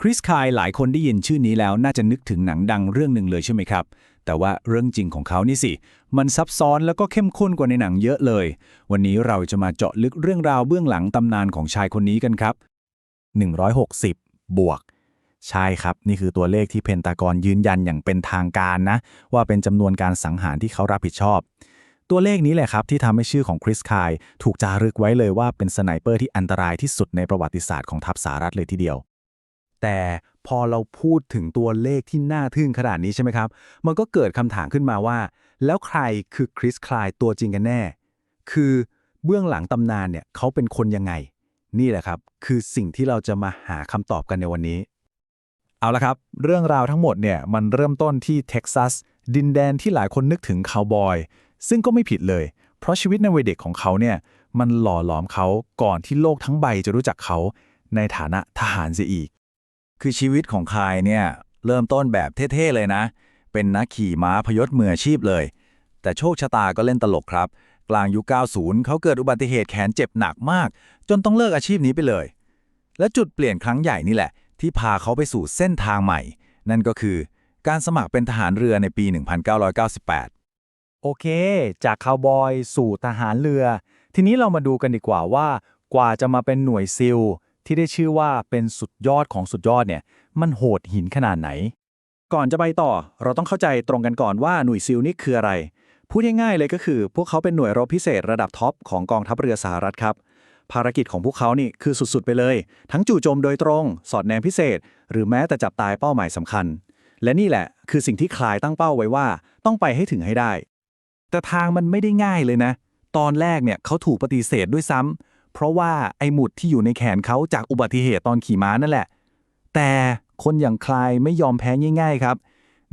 คริสคายหลายคนได้ยินชื่อนี้แล้วน่าจะนึกถึงหนังดังเรื่องหนึ่งเลยใช่ไหมครับ แต่ว่าเรื่องจริงของเขานี่สิ มันซับซ้อนแล้วก็เข้มข้นกว่าในหนังเยอะเลย วันนี้เราจะมาเจาะลึกเรื่องราวเบื้องหลังตำนานของชายคนนี้กันครับ 160 บวก ใช่ครับ นี่คือตัวเลขที่เพนตากอนยืนยันอย่างเป็นทางการนะ ว่าเป็นจำนวนการสังหารที่เขารับผิดชอบ ตัวเลขนี้แหละครับที่ทำให้ชื่อของคริสคายถูกจารึกไว้เลยว่าเป็นสไนเปอร์ที่อันตรายที่สุดในประวัติศาสตร์ของทัพสหรัฐเลยทีเดียว แต่พอเราพูดถึงตัวเลขที่น่าทึ่งขนาดนี้ใช่ไหมครับ มันก็เกิดคำถามขึ้นมาว่า แล้วใครคือคริสคลายตัวจริงกันแน่ คือเบื้องหลังตำนานเนี่ยเขาเป็นคนยังไง นี่แหละครับ คือสิ่งที่เราจะมาหาคำตอบกันในวันนี้ เอาละครับ เรื่องราวทั้งหมดเนี่ยมันเริ่มต้นที่เท็กซัสดินแดนที่หลายคนนึกถึงคาวบอย ซึ่งก็ไม่ผิดเลย เพราะชีวิตในวัยเด็กของเขาเนี่ยมันหล่อหลอมเขาก่อนที่โลกทั้งใบจะรู้จักเขาในฐานะทหารเสียอีก คือชีวิตของคายเนี่ยเริ่มต้นแบบเท่ๆเลยนะ เป็นนักขี่ม้าพยศมืออาชีพเลย แต่โชคชะตาก็เล่นตลกครับ กลางยุค 90 เขาเกิดอุบัติเหตุแขนเจ็บหนักมาก จนต้องเลิกอาชีพนี้ไปเลย และจุดเปลี่ยนครั้งใหญ่นี่แหละ ที่พาเขาไปสู่เส้นทางใหม่ นั่นก็คือการสมัครเป็นทหารเรือในปี 1998 โอเค จากคาวบอยสู่ทหารเรือ ทีนี้เรามาดูกันดีกว่าว่า กว่าจะมาเป็นหน่วยซิลที่ได้ชื่อว่าเป็นสุดยอดของสุดยอดเนี่ย มันโหดหินขนาดไหน ก่อนจะไปต่อ เราต้องเข้าใจตรงกันก่อนว่าหน่วยซิลนี่คืออะไร พูดง่ายๆเลยก็คือ พวกเขาเป็นหน่วยรบพิเศษระดับท็อปของกองทัพเรือสหรัฐครับ ภารกิจของพวกเขานี่คือสุดๆ ไปเลย ทั้งจู่โจมโดยตรง สอดแนมพิเศษ หรือแม้แต่จับตายเป้าหมายสำคัญ และนี่แหละ คือสิ่งที่คลายตั้งเป้าไว้ว่า ต้องไปให้ถึงให้ได้ แต่ทางมันไม่ได้ง่ายเลยนะ ตอนแรกเนี่ยเขาถูกปฏิเสธด้วยซ้ำเพราะว่าไอ้หมุดที่อยู่ในแขนเขาจากอุบัติเหตุตอนขี่ม้านั่นแหละ แต่คนอย่างคลายไม่ยอมแพ้ง่าย ๆครับ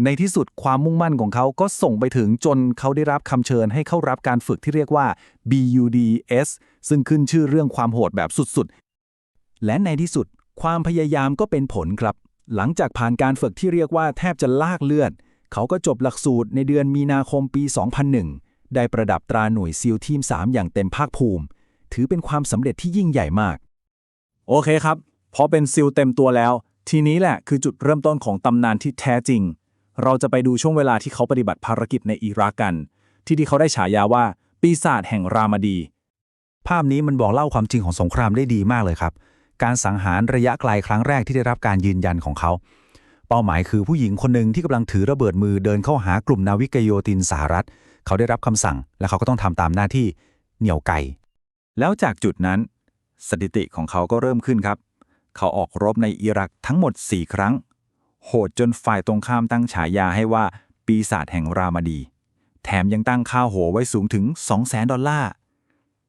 ในที่สุดความมุ่งมั่นของเขาก็ส่งไปถึงจนเขาได้รับคำเชิญให้เข้ารับการฝึกที่เรียกว่า BUDS ซึ่งขึ้นชื่อเรื่องความโหดแบบสุดๆ และในที่สุดความพยายามก็เป็นผลครับ หลังจากผ่านการฝึกที่เรียกว่าแทบจะลากเลือด เขาก็จบหลักสูตรในเดือนมีนาคมปี 2001 ได้ประดับตราหน่วยซีลทีม 3 อย่างเต็มภาคภูมิ ถือเป็นความสำเร็จที่ยิ่งใหญ่มาก โอเคครับ พอเป็นซิลเต็มตัวแล้ว ทีนี้แหละคือจุดเริ่มต้นของตำนานที่แท้จริง เราจะไปดูช่วงเวลาที่เขาปฏิบัติภารกิจในอิรักกัน ที่ที่เขาได้ฉายาว่า ปีศาจแห่งรามาดี ภาพนี้มันบอกเล่าความจริงของสงครามได้ดีมากเลยครับ การสังหารระยะไกลครั้งแรกที่ได้รับการยืนยันของเขา เป้าหมายคือผู้หญิงคนหนึ่งที่กำลังถือระเบิดมือเดินเข้าหากลุ่มนาวิกโยตินสหรัฐ เขาได้รับคำสั่ง และเขาก็ต้องทำตามหน้าที่เหนี่ยวไก่ แล้วจากจุดนั้นสถิติของเขาก็เริ่มขึ้นครับ เขาออกรบในอิรักทั้งหมด 4 ครั้ง โหดจนฝ่ายตรงข้ามตั้งฉายาให้ว่าปีศาจแห่งรามาดี แถมยังตั้งค่าโหไว้สูงถึง 200,000 ดอลลาร์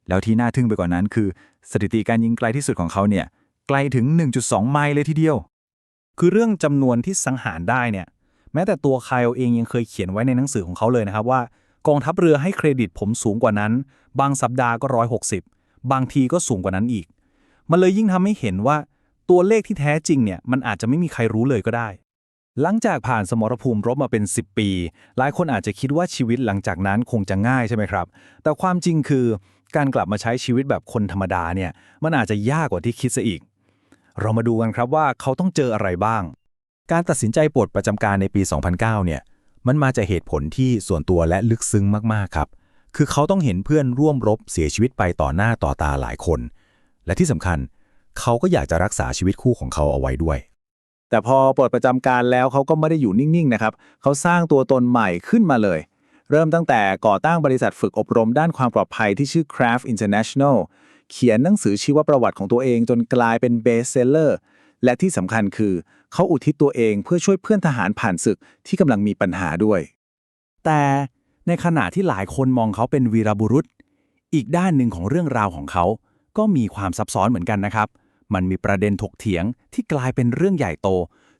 แล้วที่น่าทึ่งไปกว่านั้นคือ สถิติการยิงไกลที่สุดของเขาเนี่ย ไกลถึง 1.2 ไมล์เลยทีเดียว คือเรื่องจำนวนที่สังหารได้เนี่ย แม้แต่ตัวไคลเองยังเคยเขียนไว้ในหนังสือของเขาเลยนะครับว่า กองทัพเรือให้เครดิตผมสูงกว่านั้น บางสัปดาห์ก็160บางทีก็สูงกว่านั้นอีก มันเลยยิ่งทำให้เห็นว่าตัวเลขที่แท้จริงเนี่ยมันอาจจะไม่มีใครรู้เลยก็ได้ หลังจากผ่านสมรภูมิรบมาเป็น 10 ปี หลายคนอาจจะคิดว่าชีวิตหลังจากนั้นคงจะง่ายใช่ไหมครับ แต่ความจริงคือการกลับมาใช้ชีวิตแบบคนธรรมดาเนี่ยมันอาจจะยากกว่าที่คิดซะอีก เรามาดูกันครับว่าเขาต้องเจออะไรบ้าง การตัดสินใจปลดประจำการในปี 2009 เนี่ย มันมาจากเหตุผลที่ส่วนตัวและลึกซึ้งมาก ๆ ครับ คือเขาต้องเห็นเพื่อนร่วมรบเสียชีวิตไปต่อหน้าต่อตาหลายคน และที่สำคัญ เขาก็อยากจะรักษาชีวิตคู่ของเขาเอาไว้ด้วย แต่พอปลดประจำการแล้วเขาก็ไม่ได้อยู่นิ่ง ๆ นะครับ เขาสร้างตัวตนใหม่ขึ้นมาเลย เริ่มตั้งแต่ก่อตั้งบริษัทฝึกอบรมด้านความปลอดภัยที่ชื่อ Craft International เขียนหนังสือชีวประวัติของตัวเองจนกลายเป็นเบสเซลเลอร์ และที่สำคัญคือ เขาอุทิศตัวเองเพื่อช่วยเพื่อนทหารผ่านศึกที่กำลังมีปัญหาด้วย แต่ในขณะที่หลายคนมองเขาเป็นวีรบุรุษ อีกด้านหนึ่งของเรื่องราวของเขา ก็มีความซับซ้อนเหมือนกันนะครับ มันมีประเด็นถกเถียงที่กลายเป็นเรื่องใหญ่โต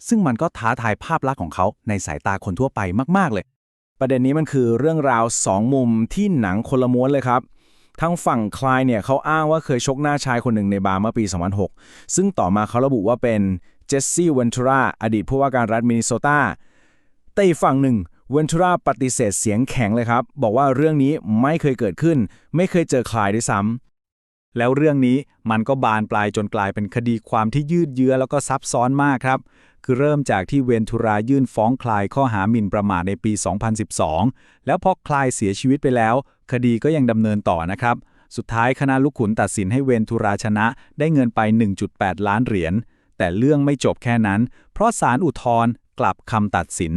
ซึ่งมันก็ท้าทายภาพลักษณ์ของเขาในสายตาคนทั่วไปมาก ๆ เลย ประเด็นนี้มันคือเรื่องราวสองมุมที่หนังคนละม้วนเลยครับ ทางฝั่งคลายเนี่ยเขาอ้างว่าเคยชกหน้าชายคนหนึ่งในบาร์เมื่อปี 2006 ซึ่งต่อมาเขาระบุว่าเป็นเจสซี่เวนทูราอดีตผู้ว่าการรัฐมินนิโซตาแต่อีกฝั่งหนึ่งเวนทูราปฏิเสธเสียงแข็งเลยครับ บอกว่าเรื่องนี้ไม่เคยเกิดขึ้น ไม่เคยเจอคลายด้วยซ้แล้วเรื่องนี้มันก็บานปลายจนกลายเป็นคดีความที่ยืดเยื้อแล้วก็ซับซ้อนมากครับ คือเริ่มจากที่เวนทูรายื่นฟ้องคลายข้อหาหมิ่นประมาทในปี 2012 แล้วพอคลายเสียชีวิตไปแล้ว คดีก็ยังดำเนินต่อนะครับ สุดท้ายคณะลูกขุนตัดสินให้เวนทูราชนะ ได้เงินไป 1.8 ล้านเหรียญ แต่เรื่องไม่จบแค่นั้น เพราะศาลอุทธรณ์กลับคำตัดสิน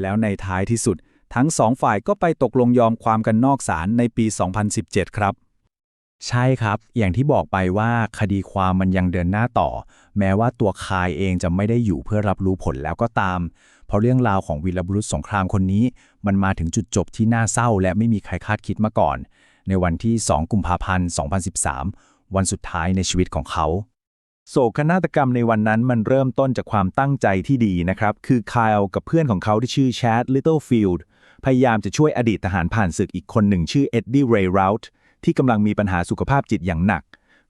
แล้วในท้ายที่สุด ทั้งสองฝ่ายก็ไปตกลงยอมความกันนอกศาลในปี 2017 ครับ ใช่ครับ อย่างที่บอกไปว่าคดีความมันยังเดินหน้าต่อ แม้ว่าตัวคายเองจะไม่ได้อยู่เพื่อรับรู้ผลแล้วก็ตาม เพราะเรื่องราวของวีรบุรุษสงครามคนนี้ มันมาถึงจุดจบที่น่าเศร้า และไม่มีใครคาดคิดมาก่อน ในวันที่ 2 กุมภาพันธ์ 2013 วันสุดท้ายในชีวิตของเขา โศกนาฏกรรมในวันนั้นมันเริ่มต้นจากความตั้งใจที่ดีนะครับ คือคายกับเพื่อนของเขาที่ชื่อแชดลิตเติ้ลฟิลด์พยายามจะช่วยอดีตทหารผ่านศึกอีกคนหนึ่งชื่อเอ็ดดี้เรย์ราท์ ที่กำลังมีปัญหาสุขภาพจิตอย่างหนัก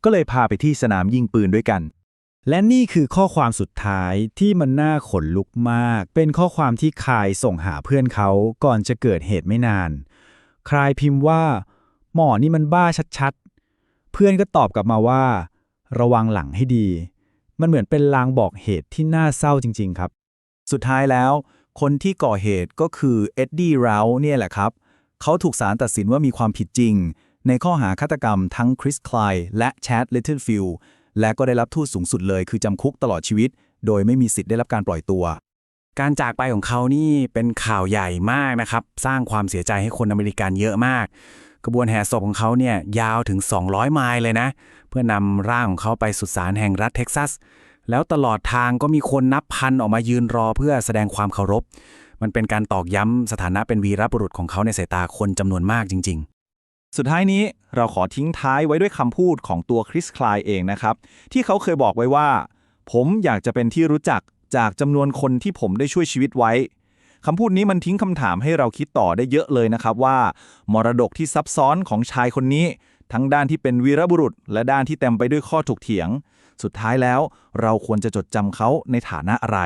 ก็เลยพาไปที่สนามยิงปืนด้วยกัน และนี่คือข้อความสุดท้ายที่มันน่าขนลุกมาก เป็นข้อความที่คายส่งหาเพื่อนเขาก่อนจะเกิดเหตุไม่นาน คลายพิมพ์ว่า หมอนี่มันบ้าชัดๆ เพื่อนก็ตอบกลับมาว่า ระวังหลังให้ดี มันเหมือนเป็นลางบอกเหตุที่น่าเศร้าจริง ๆ ครับ สุดท้ายแล้วคนที่ก่อเหตุก็คือเอ็ดดี้ราว์เนี่ยแหละครับ เขาถูกศาลตัดสินว่ามีความผิดจริง ในข้อหาฆาตกรรมทั้งคริสคลายและแชดลิตเทิลฟิลและก็ได้รับโทษสูงสุดเลยคือจำคุกตลอดชีวิต โดยไม่มีสิทธิ์ได้รับการปล่อยตัว การจากไปของเขานี่เป็นข่าวใหญ่มากนะครับ สร้างความเสียใจให้คนอเมริกันเยอะมาก กระบวนแห่ศพของเขาเนี่ยยาวถึง 200 ไมล์เลยนะ เพื่อนำร่างของเขาไปสุสานแห่งรัฐเท็กซัส แล้วตลอดทางก็มีคนนับพันออกมายืนรอเพื่อแสดงความเคารพ มันเป็นการตอกย้ำสถานะเป็นวีรบุรุษของเขาในสายตาคนจำนวนมากจริง ๆ สุดท้ายนี้เราขอทิ้งท้ายไว้ด้วยคำพูดของตัวคริสคลายเองนะครับ ที่เขาเคยบอกไว้ว่า ผมอยากจะเป็นที่รู้จักจากจำนวนคนที่ผมได้ช่วยชีวิตไว้คำพูดนี้มันทิ้งคำถามให้เราคิดต่อได้เยอะเลยนะครับว่า มรดกที่ซับซ้อนของชายคนนี้ ทั้งด้านที่เป็นวีรบุรุษ และด้านที่เต็มไปด้วยข้อถกเถียง สุดท้ายแล้ว เราควรจะจดจำเขาในฐานะอะไร